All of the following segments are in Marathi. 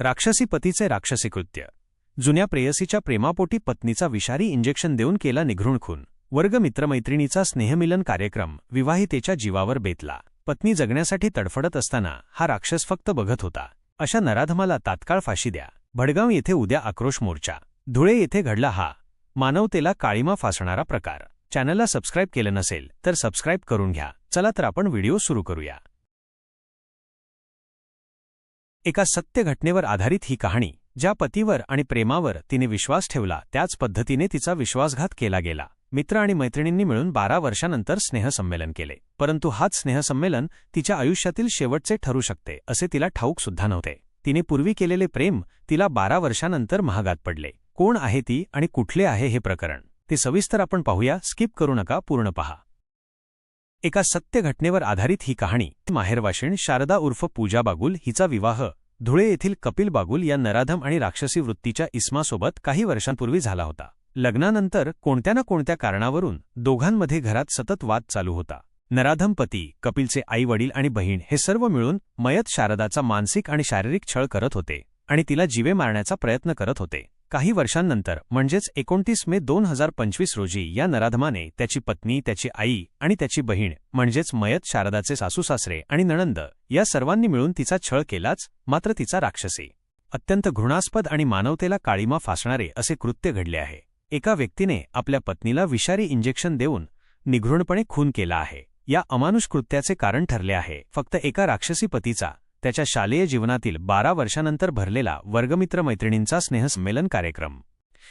राक्षसी पतीचे राक्षसी कृत्य जुन्या प्रेयसीच्या प्रेमापोटी पत्नीचा विषारी इंजेक्शन देऊन केला निघृण खून. वर्ग मित्रमैत्रिणीचा स्नेहमिलन कार्यक्रम विवाहितेच्या जीवावर बेतला. पत्नी जगण्यासाठी तडफडत असताना हा राक्षस फक्त बघत होता. अशा नराधमाला तात्काळ फाशी द्या. भडगाव येथे उद्या आक्रोश मोर्चा. धुळे येथे घडला हा मानवतेला काळीमा फासणारा प्रकार. चॅनलला सबस्क्राईब केलं नसेल तर सबस्क्राईब करून घ्या. चला तर आपण व्हिडिओ सुरू करूया. एका सत्य घटनेवर आधारित ही कहाणी ज्या पतीवर आणि प्रेमावर तिने विश्वास ठेवला त्याच पद्धतीने तिचा विश्वासघात केला गेला. मित्र आणि मैत्रिणींनी मिळून बारा वर्षानंतर स्नेहसंमेलन केले. परंतु हाच स्नेहसंमेलन तिच्या आयुष्यातील शेवटचे ठरू शकते असे तिला ठाऊक सुद्धा नव्हते. तिने पूर्वी केलेले प्रेम तिला बारा वर्षानंतर महागात पडले. कोण आहे ती आणि कुठले आहे हे प्रकरण? ते सविस्तर आपण पाहूया स्किप करू नका पूर्ण पहा. एका सत्य घटनेवर आधारित ही कहाणी. माहेरवाशिण शारदा उर्फ पूजा बागुल हिचा विवाह. धुळे येथील कपिल बागुल या नराधम आणि राक्षसी वृत्तीच्या इस्मासोबत काही वर्षांपूर्वी झाला होता. लग्नानंतर कोणत्या ना कोणत्या कारणावरून दोघांमध्ये घरात सतत वाद चालू होता. नराधम पती कपिलचे आई वडील आणि बहीण हे सर्व मिळून मयत शारदाचा मानसिक आणि शारीरिक छळ करत होते आणि तिला जीवे मारण्याचा प्रयत्न करत होते. काही वर्षांनंतर म्हणजेच एकोणतीस मे दोन हजार पंचवीस रोजी या नराधमाने त्याची पत्नी त्याची आई आणि त्याची बहीण म्हणजेच मयत शारदाचे सासूसासरे आणि नणंद या सर्वांनी मिळून तिचा छळ केलाच मात्र तिचा राक्षसी. अत्यंत घृणास्पद आणि मानवतेला काळीमा फासणारे असे कृत्य घडले आहे. एका व्यक्तीने आपल्या पत्नीला विषारी इंजेक्शन देऊन निघृणपणे खून केला आहे. या अमानुष कृत्याचे कारण ठरले आहे. फक्त एका राक्षसी पतीचा त्याच्या शालेय जीवनातील बारा वर्षानंतर भरलेला वर्गमित्र मैत्रिणींचा स्नेहसंमेलन कार्यक्रम.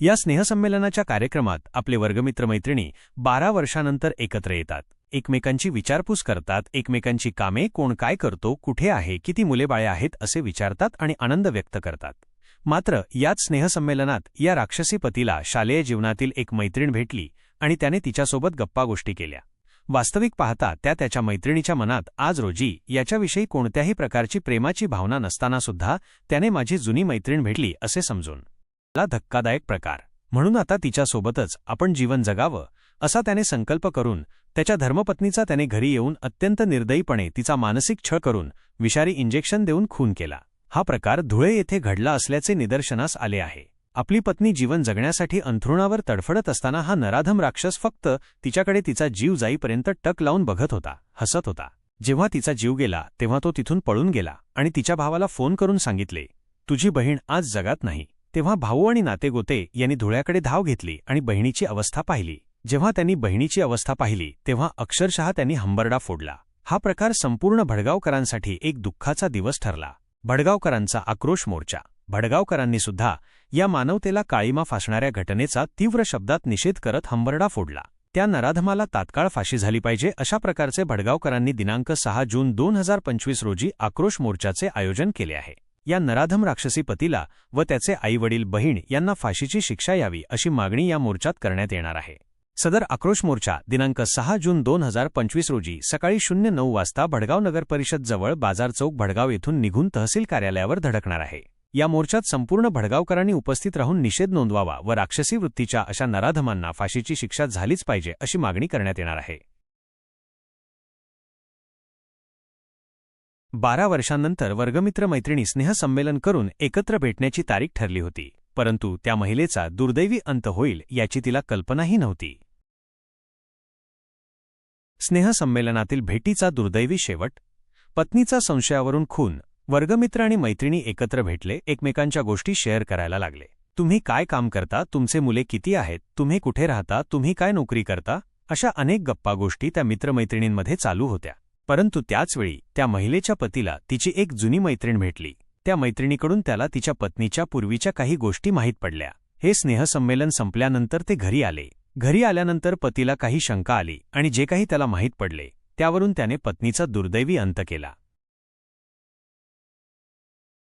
या स्नेहसंमेलनाच्या कार्यक्रमात आपले वर्गमित्र मैत्रिणी बारा वर्षानंतर एकत्र येतात. एकमेकांची विचारपूस करतात एकमेकांची कामे कोण काय करतो कुठे आहे किती मुलेबाळे आहेत असे विचारतात आणि आनंद व्यक्त करतात. मात्र याच स्नेहसंमेलनात या राक्षसी पतीला शालेय जीवनातील एक मैत्रीण भेटली आणि त्याने तिच्यासोबत गप्पा गोष्टी केल्या. वास्तविक पाहता त्या त्याच्या मैत्रिणीच्या मनात आज रोजी याच्याविषयी कोणत्याही प्रकारची प्रेमाची भावना नसतानासुद्धा त्याने माझी जुनी मैत्रीण भेटली असे समजून. ला धक्कादायक प्रकार. म्हणून आता तिच्यासोबतच आपण जीवन जगावं असा त्याने संकल्प करून त्याच्या धर्मपत्नीचा त्याने घरी येऊन अत्यंत निर्दयीपणे तिचा मानसिक छळ करून विषारी इंजेक्शन देऊन खून केला. हा प्रकार धुळे येथे घडला असल्याचे निदर्शनास आले आहे. आपली पत्नी जीवन जगण्यासाठी अंथरुणावर तडफडत असताना हा नराधम राक्षस फक्त तिच्याकडे तिचा जीव जाईपर्यंत टक लावून बघत होता हसत होता. जेव्हा तिचा जीव गेला तेव्हा तो तिथून पळून गेला आणि तिच्या भावाला फोन करून सांगितले तुझी बहीण आज जगात नाही. तेव्हा भाऊ आणि नातेगोते यांनी धुळ्याकडे धाव घेतली आणि बहिणीची अवस्था पाहिली. जेव्हा त्यांनी बहिणीची अवस्था पाहिली तेव्हा अक्षरशः त्यांनी हंबरडा फोडला. हा प्रकार संपूर्ण भडगावकरांसाठी एक दुःखाचा दिवस ठरला. भडगावकरांचा आक्रोश मोर्चा भडगावकरांनी सुद्धा या मानवतेला काळीमा फासणाऱ्या घटनेचा तीव्र शब्दात निषेध करत हंबरडा फोडला. त्या नराधमाला तात्काळ फाशी झाली पाहिजे अशा प्रकारचे भडगावकरांनी दिनांक सहा जून दोन हजार पंचवीस रोजी आक्रोश मोर्चाचे आयोजन केले आहे. या नराधम राक्षसी पतीला व त्याचे आईवडील बहीण यांना फाशीची शिक्षा यावी अशी मागणी या मोर्चात करण्यात येणार आहे. सदर आक्रोश मोर्चा दिनांक सहा जून दोन हजार पंचवीस रोजी सकाळी शून्य नऊ वाजता भडगाव नगर परिषद जवळ बाजार चौक भडगाव येथून निघून तहसील कार्यालयावर धडकणार आहे. या मोर्चात संपूर्ण भडगावकरांनी उपस्थित राहून निषेध नोंदवावा व राक्षसी वृत्तीच्या अशा नराधमांना फाशीची शिक्षा झालीच पाहिजे अशी मागणी करण्यात येणार आहे. बारा वर्षांनंतर वर्गमित्र मैत्रिणी स्नेहसंमेलन करून एकत्र भेटण्याची तारीख ठरली होती परंतु त्या महिलेचा दुर्दैवी अंत होईल याची तिला कल्पनाही नव्हती. स्नेहसंमेलनातील भेटीचा दुर्दैवी शेवट पत्नीचा संशयावरून खून वर्गमित्र आणि मैत्रिणी एकत्र भेटले एकमेकांच्या गोष्टी शेअर करायला लागले. तुम्ही काय काम करता? तुमचे मुले किती आहेत? तुम्ही कुठे राहता? तुम्ही काय नोकरी करता? अशा अनेक गप्पा गोष्टी त्या मित्रमैत्रिणींमध्ये चालू होत्या. परंतु त्याचवेळी त्या महिलेच्या पतीला तिची एक जुनी मैत्रीण भेटली. त्या मैत्रिणीकडून त्याला तिच्या पत्नीच्या पूर्वीच्या काही गोष्टी माहीत पडल्या. हे स्नेहसंमेलन संपल्यानंतर ते घरी आले. घरी आल्यानंतर पतीला काही शंका आली आणि जे काही त्याला माहीत पडले त्यावरून त्याने पत्नीचा दुर्दैवी अंत केला.